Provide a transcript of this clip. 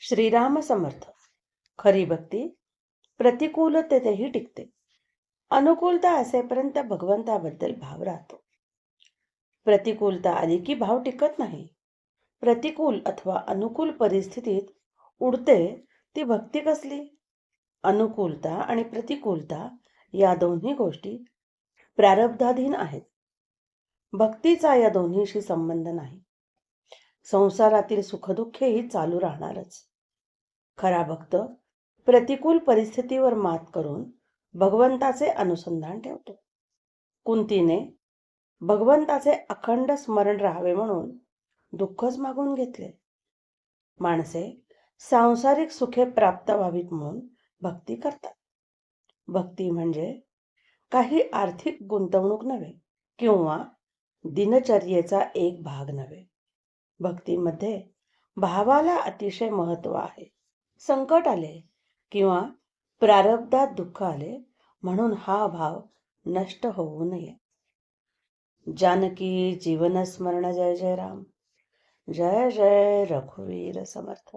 श्रीराम समर्थ खरी भक्ती प्रतिकूलतेतही टिकते. अनुकूलता असेपर्यंत भगवंताबद्दल भाव राहतो. प्रतिकूलता आली की भाव टिकत नाही. प्रतिकूल अथवा अनुकूल परिस्थितीत उडते ती भक्ती कसली? अनुकूलता आणि प्रतिकूलता या दोन्ही गोष्टी प्रारब्धाधीन आहेत. भक्तीचा या दोन्हीशी संबंध नाही. संसारातील सुखदुःखेही चालू राहणारच. खरा भक्त प्रतिकूल परिस्थितीवर मात करून भगवंताचे अनुसंधान ठेवतो. कुंतीने भगवंताचे अखंड स्मरण राहावे म्हणून दुःखच मागून घेतले. माणसे सांसारिक सुखे प्राप्त व्हावीत म्हणून भक्ती करतात. भक्ती म्हणजे काही आर्थिक गुंतवणूक नव्हे किंवा दिनचर्येचा एक भाग नव्हे. भक्तीमध्ये भावाला अतिशय महत्त्व आहे. संकट आले किंवा प्रारब्धात दुःख आले म्हणून हा भाव नष्ट होऊ नये. जानकी जीवन स्मरण जय जय राम. जय जय रघुवीर समर्थ.